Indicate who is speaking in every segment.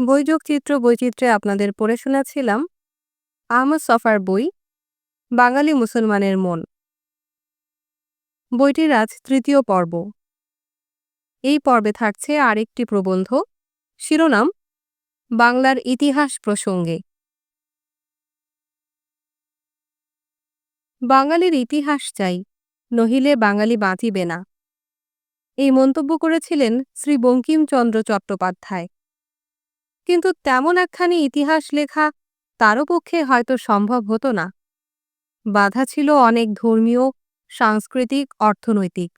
Speaker 1: বৈযোগ চিত্র বৈচিত্র্যে আপনাদের পড়ে শোনাচ্ছিলাম। আহমদ সফার বই, বাঙালি মুসলমানের মন। বইটির আজ তৃতীয় পর্ব। এই পর্বে থাকছে আরেকটি প্রবন্ধ, শিরোনাম, বাংলার ইতিহাস প্রসঙ্গে। বাঙালির ইতিহাস চাই, নহিলে বাঙালি বাঁচিবে না। এই মন্তব্য করেছিলেন শ্রী বঙ্কিমচন্দ্র চট্টোপাধ্যায়। কিন্তু তেমন একখানি ইতিহাস লেখা তারও পক্ষে হয়তো সম্ভব হতো না। বাধা ছিল অনেক ধর্মীয়, সাংস্কৃতিক, অর্থনৈতিক।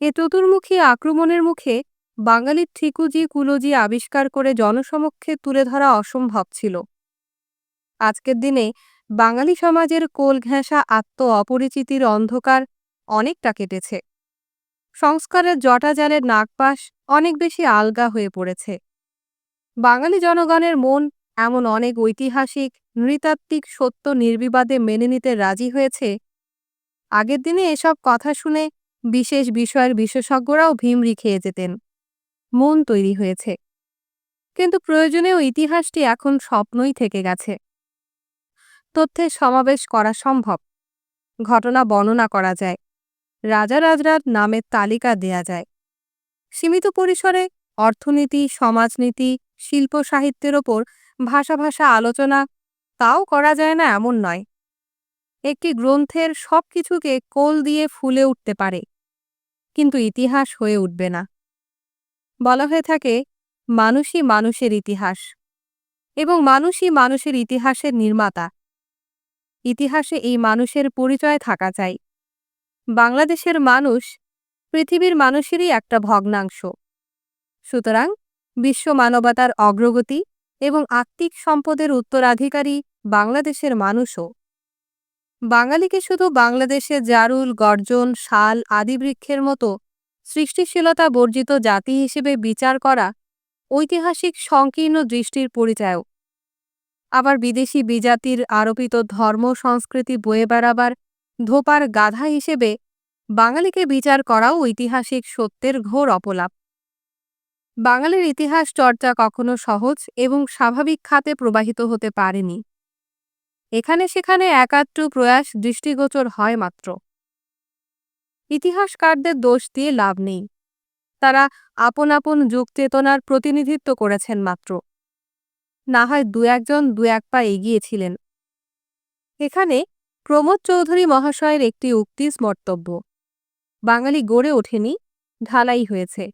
Speaker 1: এ চতুর্মুখী আক্রমণের মুখে বাঙালির ঠিকুজি কুলজি আবিষ্কার করে জনসমক্ষে তুলে ধরা অসম্ভব ছিল। আজকের দিনে বাঙালি সমাজের কোল ঘেঁষা আত্ম অপরিচিতির অন্ধকার অনেকটা কেটেছে। সংস্কারের জটাজালের নাগপাশ অনেক বেশি আলগা হয়ে পড়েছে। বাঙালি জনগণের মন এমন অনেক ঐতিহাসিক, নৃতাত্ত্বিক সত্য নির্বিবাদে মেনে নিতে রাজি হয়েছে। আগের দিনে এসব কথা শুনে বিশেষ বিষয়ের বিশেষজ্ঞরাও ভিমরি খেয়ে যেতেন। মন তৈরি হয়েছে। কিন্তু প্রয়োজনীয় ইতিহাসটি এখন স্বপ্নই থেকে গেছে। তথ্যের সমাবেশ করা সম্ভব। ঘটনা বর্ণনা করা যায়। রাজা রাজরার নামের তালিকা দেয়া যায়। সীমিত পরিসরে অর্থনীতি, সমাজনীতি শিল্প সাহিত্যের ওপর ভাষা ভাষা আলোচনা, তাও করা যায় না এমন নয়। একটি গ্রন্থের সব কিছুকে কোল দিয়ে ফুলে উঠতে পারে, কিন্তু ইতিহাস হয়ে উঠবে না। বলা হয়ে থাকে, মানুষই মানুষের ইতিহাস এবং মানুষই মানুষের ইতিহাসের নির্মাতা। ইতিহাসে এই মানুষের পরিচয় থাকা চাই। বাংলাদেশের মানুষ পৃথিবীর মানুষেরই একটা ভগ্নাংশ। সুতরাং বিশ্ব মানবতার অগ্রগতি এবং আত্মিক সম্পদের উত্তরাধিকারী বাংলাদেশের মানুষও। বাঙালিকে শুধু বাংলাদেশে জারুল, গর্জন, শাল আদি বৃক্ষের মতো সৃষ্টিশীলতা বর্জিত জাতি হিসেবে বিচার করা ঐতিহাসিক সংকীর্ণ দৃষ্টির পরিচয়ও আবার বিদেশি বিজাতির আরোপিত ধর্ম সংস্কৃতি বয়ে বেড়াবার ধোপার গাধা হিসেবে বাঙালিকে বিচার করাও ঐতিহাসিক সত্যের ঘোর অপলাপ। বাঙালির ইতিহাস চর্চা কখনো সহজ এবং স্বাভাবিক খাতে প্রবাহিত হতে পারেনি। এখানে সেখানে একাত্র প্রয়াস দৃষ্টিগোচর হয় মাত্র। ইতিহাসকারদের দোষ দিয়ে লাভ নেই। তারা আপন আপন যুগ চেতনার প্রতিনিধিত্ব করেছেন মাত্র। না হয় দু একজন দু এক পা এগিয়েছিলেন। এখানে প্রমোদ চৌধুরী মহাশয়ের একটি উক্তি স্মর্তব্য বাঙালি গড়ে ওঠেনি, ঢালাই হয়েছে।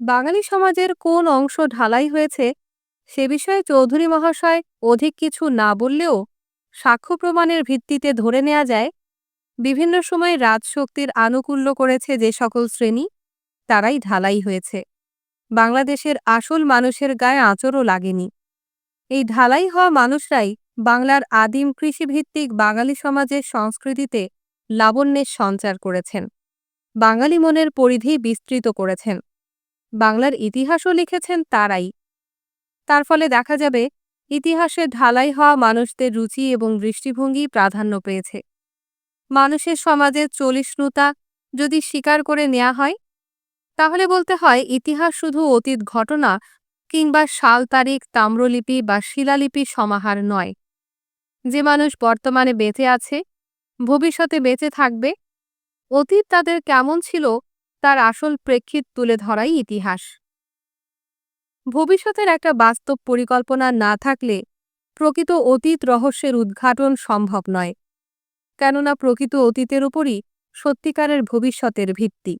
Speaker 1: বাঙালি সমাজের কোন অংশ ঢালাই হয়েছে সে বিষয়ে চৌধুরী মহাশয় অধিক কিছু না বললেও সাক্ষ্য প্রমাণের ভিত্তিতে ধরে নেওয়া যায়, বিভিন্ন সময় রাজশক্তির আনুকূল্য করেছে যে সকল শ্রেণি, তারাই ঢালাই হয়েছে। বাংলাদেশের আসল মানুষের গায়ে আঁচড়ও লাগেনি। এই ঢালাই হওয়া মানুষরাই বাংলার আদিম কৃষিভিত্তিক বাঙালি সমাজের সংস্কৃতিতে লাবণ্যের সঞ্চার করেছেন। বাঙালি মনের পরিধি বিস্তৃত করেছেন। বাংলার ইতিহাসও লিখেছেন তারাই। তার ফলে দেখা যাবে, ইতিহাসে ঢালাই হওয়া মানুষদের রুচি এবং দৃষ্টিভঙ্গি প্রাধান্য পেয়েছে। মানুষের সমাজের চলিষ্ণুতা যদি স্বীকার করে নেওয়া হয়, তাহলে বলতে হয় ইতিহাস শুধু অতীত ঘটনা কিংবা সাল, তারিখ, তাম্রলিপি বা শিলালিপি সমাহার নয়। যে মানুষ বর্তমানে বেঁচে আছে, ভবিষ্যতে বেঁচে থাকবে, অতীত তাদের কেমন ছিল তার আসল প্রেক্ষিত তুলে ধরাই ইতিহাস। ভবিষ্যতের একটা বাস্তব পরিকল্পনা না থাকলে প্রকৃত অতীত রহস্যের উদ্ঘাটন সম্ভব নয়, কেননা প্রকৃত অতীতের উপরই সত্যিকারের ভবিষ্যতের ভিত্তি।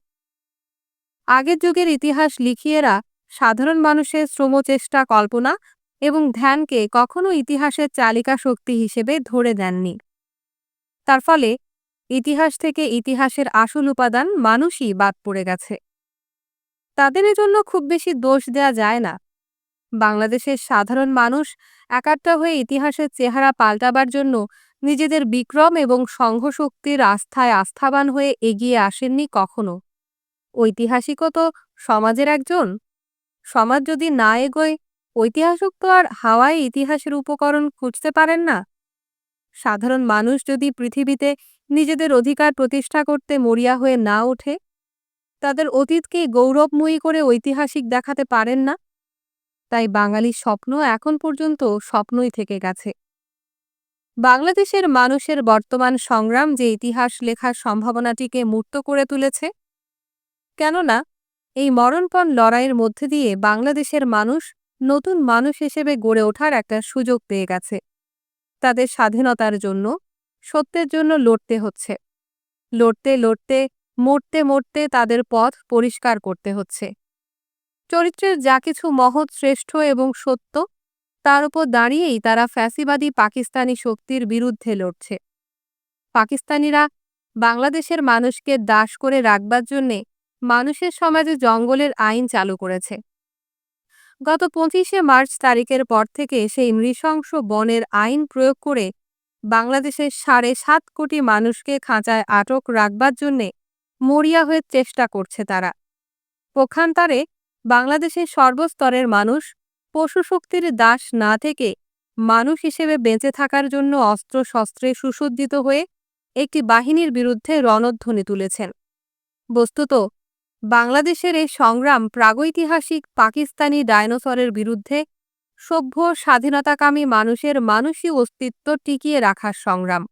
Speaker 1: আগের যুগের ইতিহাস লিখিয়েরা সাধারণ মানুষের শ্রমচেষ্টা কল্পনা এবং ধ্যানকে কখনো ইতিহাসের চালিকা শক্তি হিসেবে ধরে দেননি তার ফলে ইতিহাস থেকে ইতিহাসের আসল উপাদান মানুষই বাদ পড়ে গেছে। তাদের এজন্য খুব বেশি দোষ দেয়া যায় না। বাংলাদেশের সাধারণ মানুষ একাত্তা হয়ে ইতিহাসের চেহারা পাল্টাবার জন্য নিজেদের বিক্রম এবং সংঘশক্তির আস্থায় আস্থাবান হয়ে এগিয়ে আসেননি কখনো। ঐতিহাসিকও তো সমাজের একজন। সমাজ যদি না এগোয়, ঐতিহাসিক তো আর হাওয়ায় ইতিহাসের উপকরণ খুঁজতে পারেন না। সাধারণ মানুষ যদি পৃথিবীতে নিজেদের অধিকার প্রতিষ্ঠা করতে মরিয়া হয়ে না ওঠে? তাদের অতীতকে গৌরবময়ী করে ঐতিহাসিক দেখাতে পারেন না? তাই বাঙালির স্বপ্ন এখন পর্যন্ত স্বপ্নই থেকে গেছে। বাংলাদেশের মানুষের বর্তমান সংগ্রাম যে ইতিহাস লেখার সম্ভাবনাটিকে মূর্ত করে তুলেছে? কেননা, এই মরণপণ লড়াইয়ের মধ্যে দিয়ে বাংলাদেশের মানুষ নতুন মানুষ হিসেবে গড়ে ওঠার একটা সুযোগ পেয়ে গেছে। তাদের স্বাধীনতার জন্য সত্যের জন্য লড়তে হচ্ছে। লড়তে লড়তে, মরতে মরতে তাদের পথ পরিষ্কার করতে হচ্ছে। চরিত্রের যা কিছু মহৎ, শ্রেষ্ঠ এবং সত্য, তার উপর দাঁড়িয়েই তারা ফ্যাসিবাদী পাকিস্তানি শক্তির বিরুদ্ধে লড়ছে। পাকিস্তানিরা বাংলাদেশের মানুষকে দাস করে রাখবার জন্যে মানুষের সমাজে জঙ্গলের আইন চালু করেছে। গত পঁচিশে মার্চ তারিখের পর থেকে সেই নৃশংস বনের আইন প্রয়োগ করে বাংলাদেশের সাড়ে সাত কোটি মানুষকে খাঁচায় আটক রাখবার জন্যে মরিয়া হয়ে চেষ্টা করছে তারা। পক্ষান্তরে বাংলাদেশের সর্বস্তরের মানুষ পশুশক্তির দাস না থেকে মানুষ হিসেবে বেঁচে থাকার জন্য অস্ত্র শস্ত্রে সুসজ্জিত হয়ে একটি বাহিনীর বিরুদ্ধে রণধ্বনি তুলেছেন। বস্তুত, বাংলাদেশের এই সংগ্রাম প্রাগৈতিহাসিক পাকিস্তানি ডায়নোসরের বিরুদ্ধে সভ্য স্বাধীনতাকামী মানুষের মানসী অস্তিত্ব টিকিয়ে রাখার সংগ্রাম।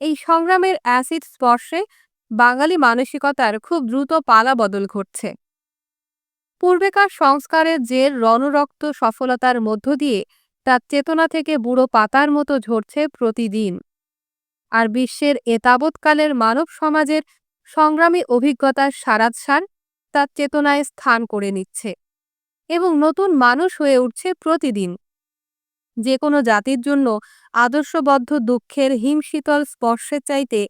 Speaker 1: এই সংগ্রামের অ্যাসিড স্পর্শে বাঙালি মানসিকতার খুব দ্রুত পালা বদল ঘটছে। পূর্বেকার সংস্কারের জের রণরক্ত সফলতার মধ্য দিয়ে তার চেতনা থেকে বুড়ো পাতার মতো ঝরছে প্রতিদিন। আর বিশ্বের এতাবৎকালের মানব সমাজের সংগ্রামী অভিজ্ঞতার সারাৎসার তার চেতনায় স্থান করে নিচ্ছে। এবং নতুন মানুষ হয়ে উঠছে প্রতিদিন। যে কোনো জাতির জন্য আদর্শবদ্ধ দুঃখের হিমশীতল স্পর্শের চাইতে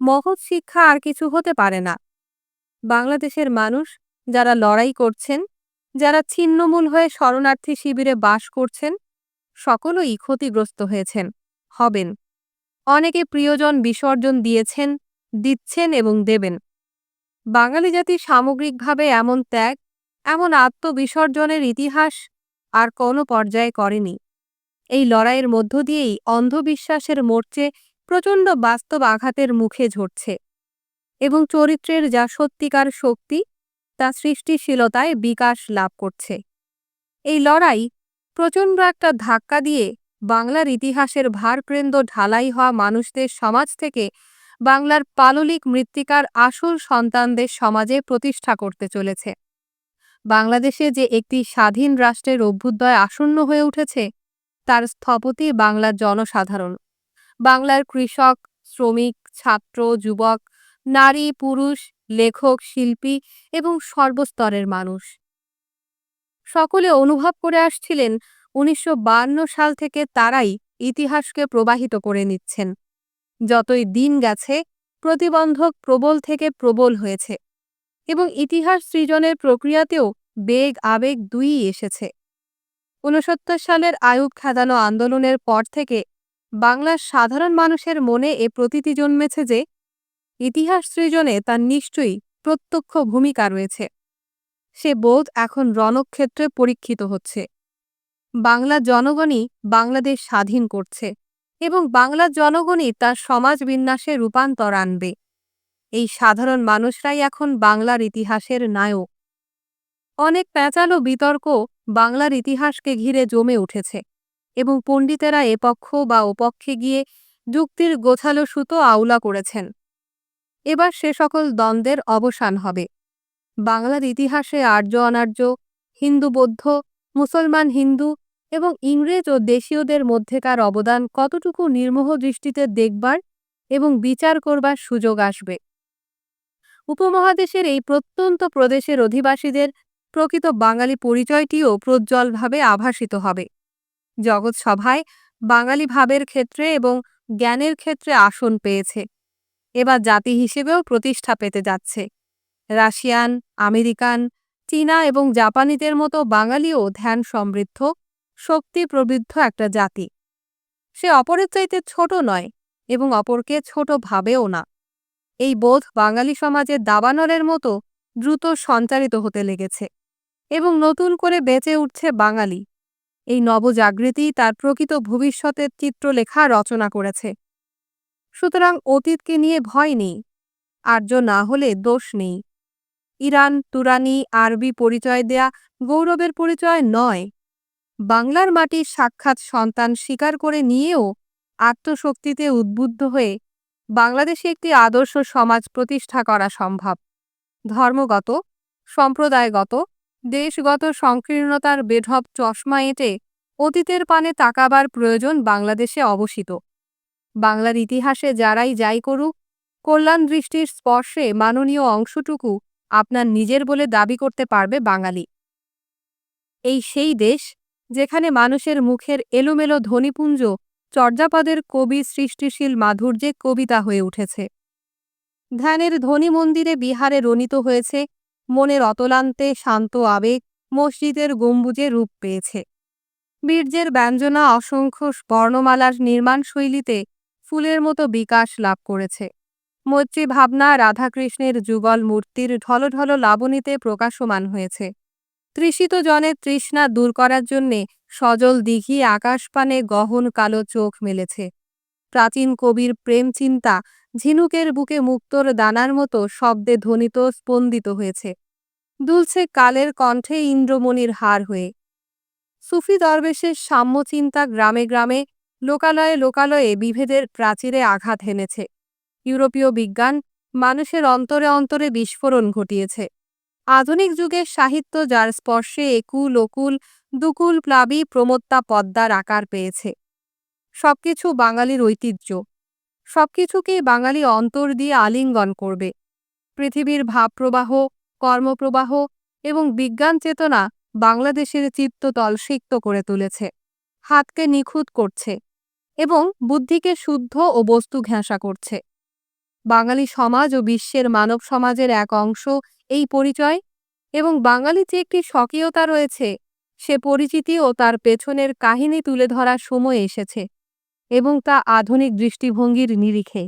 Speaker 1: মহৎ শিক্ষা আর কিছু হতে পারে না। বাংলাদেশের মানুষ যারা লড়াই করছেন, যারা ছিন্নমূল হয়ে শরণার্থী শিবিরে বাস করছেন, সকলেই ক্ষতিগ্রস্ত হয়েছেন, হবেন। অনেকে প্রিয়জন বিসর্জন দিয়েছেন, দিচ্ছেন এবং দেবেন। বাঙালি জাতি সামগ্রিকভাবে এমন ত্যাগ এমন আত্মবিসর্জনের ইতিহাস আর কোনো পর্যায়ে করেনি। এই লড়াইয়ের মধ্য দিয়েই অন্ধবিশ্বাসের মোর্চে প্রচণ্ড বাস্তব আঘাতের মুখে ঝরছে এবং চরিত্রের যা সত্যিকার শক্তি, তা সৃষ্টিশীলতায় বিকাশ লাভ করছে। এই লড়াই প্রচণ্ড একটা ধাক্কা দিয়ে বাংলার ইতিহাসের ভারকেন্দ্র ঢালাই হওয়া মানুষদের সমাজ থেকে বাংলার পাললিক মৃত্তিকার আসল সন্তানদের সমাজে প্রতিষ্ঠা করতে চলেছে। বাংলাদেশে যে একটি স্বাধীন রাষ্ট্রের অভ্যুদয় আসন্ন হয়ে উঠেছে, তার স্থপতি বাংলার জনসাধারণ। বাংলার কৃষক, শ্রমিক, ছাত্র, যুবক, নারী, পুরুষ, লেখক, শিল্পী এবং সর্বস্তরের মানুষ। সকলে অনুভব করে আসছিলেন উনিশশো সাল থেকে তারাই ইতিহাসকে প্রবাহিত করে নিচ্ছেন। যতই দিন গেছে, প্রতিবন্ধক প্রবল থেকে প্রবল হয়েছে এবং ইতিহাস সৃজনের প্রক্রিয়াতেও বেগ, আবেগ দুইই এসেছে। ঊনসত্তর সালের আয়ুব খেদানো আন্দোলনের পর থেকে বাংলার সাধারণ মানুষের মনে এ প্রতীতি জন্মেছে যে, ইতিহাস সৃজনে তার নিশ্চয়ই প্রত্যক্ষ ভূমিকা রয়েছে। সে বোধ এখন রণক্ষেত্রে পরীক্ষিত হচ্ছে। বাংলা জনগণই বাংলাদেশ স্বাধীন করছে এবং বাংলা জনগণই তার সমাজ বিন্যাসে রূপান্তর আনবে। এই সাধারণ মানুষরাই এখন বাংলার ইতিহাসের নায়ক। অনেক প্যাঁচালো বিতর্ক বাংলার ইতিহাসকে ঘিরে জমে উঠেছে এবং পণ্ডিতেরা এপক্ষ বা ওপক্ষে গিয়ে যুক্তির গোছালো সুতো আউলা করেছেন। এবার সে সকল দ্বন্দ্বের অবসান হবে। বাংলার ইতিহাসে আর্য অনার্য, হিন্দু বৌদ্ধ, মুসলমান হিন্দু এবং ইংরেজ ও দেশীয়দের মধ্যেকার অবদান কতটুকু নির্মোহ দৃষ্টিতে দেখবার এবং বিচার করবার সুযোগ আসবে। উপমহাদেশের এই প্রত্যন্ত প্রদেশের অধিবাসীদের প্রকৃত বাঙালি পরিচয়টিও প্রজ্জ্বলভাবে আভাসিত হবে। জগৎ সভায় বাঙালি ভাবের ক্ষেত্রে এবং জ্ঞানের ক্ষেত্রে আসন পেয়েছে। এবার জাতি হিসেবেও প্রতিষ্ঠা পেতে যাচ্ছে। রাশিয়ান, আমেরিকান, চীনা এবং জাপানিদের মতো বাঙালিও ধ্যান সমৃদ্ধ, শক্তি প্রবৃদ্ধ একটা জাতি। সে অপরের চাইতে ছোট নয় এবং অপরকে ছোট ভাবেও না। এই বোধ বাঙালি সমাজে দাবানলের মতো দ্রুত সঞ্চারিত হতে লেগেছে। এবং নতুন করে বেঁচে উঠছে বাঙালি। এই নবজাগৃতি তার প্রকৃত ভবিষ্যতের চিত্রলেখা রচনা করেছে। সুতরাং অতীতকে নিয়ে ভয় নেই, আর্য না হলে দোষ নেই। ইরান, তুরানি, আরবি পরিচয় দেয়া গৌরবের পরিচয় নয়। বাংলার মাটির সাক্ষাৎ সন্তান স্বীকার করে নিয়েও আত্মশক্তিতে উদ্বুদ্ধ হয়ে বাংলাদেশে একটি আদর্শ সমাজ প্রতিষ্ঠা করা সম্ভব। ধর্মগত, সম্প্রদায়গত দেশগত সংকীর্ণতার বেঢপ চশমা এঁটে অতীতের পানে তাকাবার প্রয়োজন বাংলাদেশে অবসিত বাংলার ইতিহাসে যারাই যাই করুক, কল্যাণ দৃষ্টির স্পর্শে মাননীয় অংশটুকু আপনার নিজের বলে দাবি করতে পারবে বাঙালি। এই সেই দেশ যেখানে মানুষের মুখের এলোমেলো ধ্বনিপুঞ্জ চর্যাপদের কবি সৃষ্টিশীল মাধুর্যে কবিতা হয়ে উঠেছে। ধ্যানের ধ্বনি মন্দিরে বিহারে রণিত হয়েছে মনের অতলান্তে শান্ত আবেগ মসজিদের গম্বুজে রূপ পেয়েছে। বীর্যের ব্যঞ্জনা অসংখ্য বর্ণমালার নির্মাণ শৈলীতে ফুলের মতো বিকাশ লাভ করেছে। মৈত্রী ভাবনা রাধাকৃষ্ণের যুগল মূর্তির ঢলঢল লাবণীতে প্রকাশমান হয়েছে। তৃষিত জনের তৃষ্ণা দূর করার জন্যে সজল দিঘি আকাশপানে গহন কালো চোখ মেলেছে। প্রাচীন কবির প্রেম চিন্তা ঝিনুকের বুকে মুক্তোর দানার মতো শব্দে ধ্বনিত স্পন্দিত হয়েছে। দুলছে কালের কণ্ঠে ইন্দ্রমণির হার হয়ে। সুফি দরবেশের সাম্যচিন্তা গ্রামে গ্রামে, লোকালয়ে লোকালয়ে বিভেদের প্রাচীরে আঘাত হেনেছে। ইউরোপীয় বিজ্ঞান মানুষের অন্তরে অন্তরে বিস্ফোরণ ঘটিয়েছে। আধুনিক যুগের সাহিত্য যার স্পর্শে একুল ওকুল, দুকুল প্লাবী প্রমত্তা পদ্মার আকার পেয়েছে। সবকিছু বাঙালির ঐতিহ্য। সবকিছুকেই বাঙালি অন্তর দিয়ে আলিঙ্গন করবে। পৃথিবীর ভাবপ্রবাহ, কর্মপ্রবাহ এবং বিজ্ঞান চেতনা বাংলাদেশের চিত্ততল সিক্ত করে তুলেছে, হাতকে নিখুঁত করছে এবং বুদ্ধিকে শুদ্ধ ও বস্তু ঘেঁষা করছে। বাঙালি সমাজ ও বিশ্বের মানব সমাজের এক অংশ এই পরিচয় এবং বাঙালি যে একটি স্বকীয়তা রয়েছে, সে পরিচিতি ও তার পেছনের কাহিনী তুলে ধরার সময় এসেছে। এবং তা আধুনিক দৃষ্টিভঙ্গির নিরিখে।